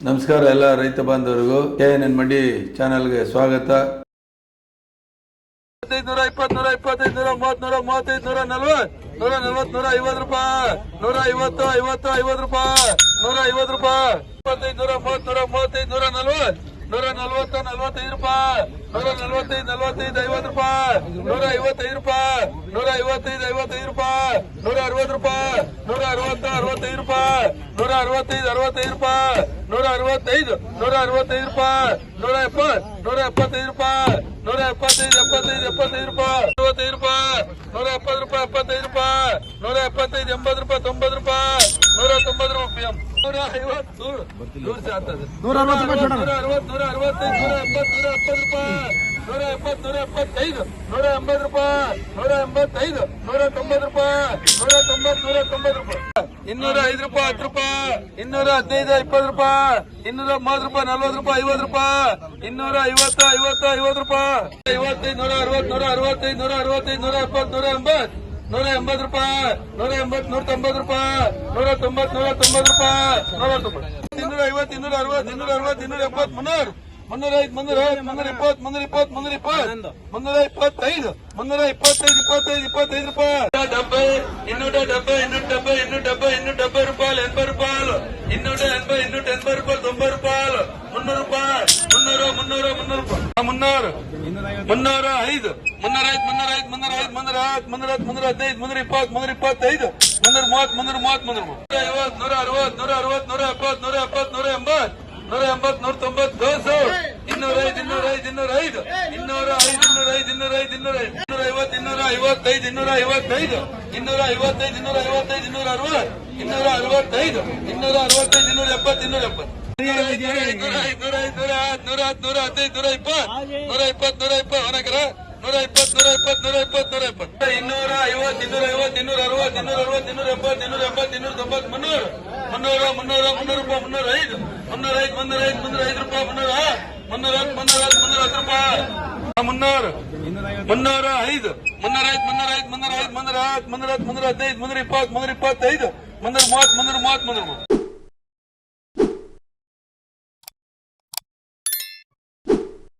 ನಮಸ್ಕಾರ ಎಲ್ಲ ರೈತ ಬಾಂಧವರಿಗೂ. ಕೆ ಎನ್ ಎನ್ ಮಂಡಿ ಚಾನೆಲ್ಗೆ ಸ್ವಾಗತ. ಇಪ್ಪತ್ತು ನೂರ ಇಪ್ಪತ್ತೈದು ನೂರ ಮೂವತ್ತು ನೂರ ಮೂವತ್ತೈದು ನೂರ ನಲ್ವತ್ತು ನೂರ ನಲ್ವತ್ತು ನೂರ ಐವತ್ತು ರೂಪಾಯಿ, ನೂರ ಐವತ್ತು ಐವತ್ತು ಐವತ್ತು ರೂಪಾಯಿ, ನೂರ ಐವತ್ತು ರೂಪಾಯಿ ಇಪ್ಪತ್ತೈದು ನೂರ ಮೂವತ್ತು ನೂರ ಮೂವತ್ತೈದು ನೂರ ನಲ್ವತ್ತು ನೂರ ನಲ್ವತ್ತು ನಲ್ವತ್ತೈದು ರೂಪಾಯಿ ನೂರ ನಲ್ವತ್ತೈದು ನಲ್ವತ್ತೈದು ಐವತ್ತು ರೂಪಾಯಿ ನೂರ ಐವತ್ತೈದು ರೂಪಾಯಿ ನೂರ ಐವತ್ತೈದು ಐವತ್ತೈದು ರೂಪಾಯಿ ನೂರ ಅರವತ್ತು ರೂಪಾಯಿ ನೂರ ಅರವತ್ತ ಅರವತ್ತೈದು ರೂಪಾಯಿ ನೂರ ಅರವತ್ತೈದು ಅರವತ್ತೈದು ರೂಪಾಯಿ ನೂರ ಅರವತ್ತೈದು ನೂರ ಅರವತ್ತೈದು ರೂಪಾಯಿ ನೂರ ಎಪ್ಪತ್ತು ನೂರ ಎಪ್ಪತ್ತೈದು ರೂಪಾಯಿ ನೂರ ಎಪ್ಪತ್ತೈದು ಎಪ್ಪತ್ತೈದು ಎಪ್ಪತ್ತೈದು ರೂಪಾಯಿ ಅರವತ್ತೈದು ರೂಪಾಯಿ ನೂರ ಎಪ್ಪತ್ತು ರೂಪಾಯಿ ಎಪ್ಪತ್ತೈದು ರೂಪಾಯಿ ನೂರ ಎಪ್ಪತ್ತೈದು ಎಂಬತ್ತು ರೂಪಾಯಿ ತೊಂಬತ್ತು ರೂಪಾಯಿ ನೂರ ತೊಂಬತ್ತು ರೂಪಾಯಿ ನೂರ ಐವತ್ತು ನೂರು ಆಗ್ತದೆ. ನೂರ ಅರವತ್ತು ನೂರ ಅರವತ್ತು ನೂರ ಅರವತ್ತೈದು ನೂರ ಎಂಬತ್ತು ನೂರ ಎಪ್ಪತ್ತು ರೂಪಾಯಿ. ನೂರ ಎಪ್ಪತ್ತು ನೂರ ಎಪ್ಪತ್ತೈದು ನೂರ ಎಂಬತ್ತು ರೂಪಾಯಿ. ನೂರ ಎಂಬತ್ತೈದು ನೂರ ತೊಂಬತ್ತು ರೂಪಾಯಿ. ನೂರ ತೊಂಬತ್ತು ನೂರ ತೊಂಬತ್ತು ರೂಪಾಯಿ. ಇನ್ನೂರ ಐದು ರೂಪಾಯಿ ಹತ್ತು ರೂಪಾಯಿ. ಇನ್ನೂರ ಹದಿನೈದು ಇಪ್ಪತ್ತು ರೂಪಾಯಿ. ಇನ್ನೂರ ಮೂವತ್ತು ರೂಪಾಯಿ ನಲ್ವತ್ತು ರೂಪಾಯಿ ಐವತ್ತು ರೂಪಾಯಿ. ಇನ್ನೂರ ಐವತ್ತು ಐವತ್ತು ಐವತ್ತು ರೂಪಾಯಿ. ಐವತ್ತೈದು ನೂರ ಅರವತ್ತು ನೂರ ಅರವತ್ತೈದು ನೂರ ಅರವತ್ತೈದು ನೂರ ಎಪ್ಪತ್ತು ನೂರ ಎಂಬತ್ತು ನೂರ ಎಂಬತ್ ರೂಪಾಯಿ ನೂರ ಎಂಬತ್ ನೂರ ತೊಂಬತ್ತು ರೂಪಾಯಿ ನೂರ ತೊಂಬತ್ ನೂರ ತೊಂಬತ್ತು ರೂಪಾಯಿ ನೂರ ತೊಂಬತ್ತು ಇನ್ನೂರ ಐವತ್ತು, ಇನ್ನೂರ ಅರವತ್ತು ಇನ್ನೂರ ಅರವತ್ತು, ಇನ್ನೂರ ಎಪ್ಪತ್ತು, ಮುನ್ನೂರು. ಮುನ್ನೂರ ಐದು ಮುನ್ನೂರ ಐದು ಮುನ್ನೂರ ಇಪ್ಪತ್ತು ಮುನ್ನೂರ ಇಪ್ಪತ್ತು ಮುನ್ನೂರ ಇಪ್ಪತ್ತು. ಮುನ್ನೂರ ಇಪ್ಪತ್ತೈದು ಮುನ್ನೂರ ಇಪ್ಪತ್ತೈದು ಇಪ್ಪತ್ತೈದು ಇಪ್ಪತ್ತೈದು ರೂಪಾಯಿ. ಡಬ್ಬೈ, ಇನ್ನೂರ ಡಬ್ಬೈ, ಇನ್ನೂರ ಡಬ್ಬ, ಇನ್ನೂರ ಡಬ್ಬೈ ಇನ್ನೂರ ಡಬ್ಬೈ ರೂಪಾಯಿ ಎಂಬೈ ರೂಪಾಯಿ. ಇನ್ನೂರ ಎಂಬ ಇನ್ನೂರ ಎಂಬ ರೂಪಾಯಿ ತೊಂಬೈ ರೂಪಾಯಿ. ಮುನ್ನೂರು ರೂಪಾಯಿ, ಮುನ್ನೂರ ಮುನ್ನೂರ, ಮುನ್ನೂರು ರೂಪಾಯಿ. ಮುನ್ನೂರು. ಮುನ್ನೂರ ಐದು ಮುನ್ನೂರ ಐದು ಮುನ್ನೂರ ಐದು ಮುನ್ನೂರ ಐದು, ಮುನ್ನೂರ ಹತ್ತು ಮುನ್ನೂರ ಹತ್ತು, ಮುನ್ನೂರ ಹದಿನೈದು, ಮುನ್ನೂರ ಇಪ್ಪತ್ತು, ಮುನ್ನೂರ ಇಪ್ಪತ್ತೈದು, ಮುನ್ನೂರ ಮೂವತ್ತು ಮುನ್ನೂರ ಮೂವತ್ತು ಮುನ್ನೂರ ಮೂವತ್ತು. ಐವತ್ತು, ನೂರ ಅರವತ್ತು ನೂರ ಅರವತ್ತು, ನೂರ ಎಪ್ಪತ್ತು ನೂರ ಎಪ್ಪತ್ತು, ನೂರ ಎಂಬತ್ತು ನೂರ ಎಂಬತ್ತು, ನೂರ ತೊಂಬತ್ತು ದೋಸು ಇನ್ನೂರ ಐದು ಇನ್ನೂರ ಐದು ಇನ್ನೂರ ಐದು. ಇನ್ನೂರ ಐದು ಇನ್ನೂರ ಐದು ಇನ್ನೂರ ಐದು ಇನ್ನೂರ ಐದು. ಇನ್ನೂರ ಐವತ್ತು, ಇನ್ನೂರ ಐವತ್ತೈದು ಇನ್ನೂರ ಐವತ್ತೈದು. ಇನ್ನೂರ ಐವತ್ತೈದು ಇನ್ನೂರ ಐವತ್ತೈದು, ಇನ್ನೂರ ಅರವತ್ತು. ಇನ್ನೂರ ಅರವತ್ತೈದು ಇನ್ನೂರ ಅರವತ್ತೈದು, ಇನ್ನೂರ ಎಪ್ಪತ್ತು ಇನ್ನೂರ ಎಪ್ಪತ್ತು. ಮುನ್ನೂರು ಮುನ್ನೂರ ಮುನ್ನೂರ ಐದು ಮುನ್ನೂರ ಐದು ಮುನ್ನೂರ ಐದು ಮುನ್ನೂರ ಐದು ಮುನ್ನೂರ ಮುನ್ನೂರ ಮುನ್ನೂರ ಮುನ್ನೂರ ಐದು ಮುನ್ನೂರ ಐದು ಮುನ್ನೂರ ಐದು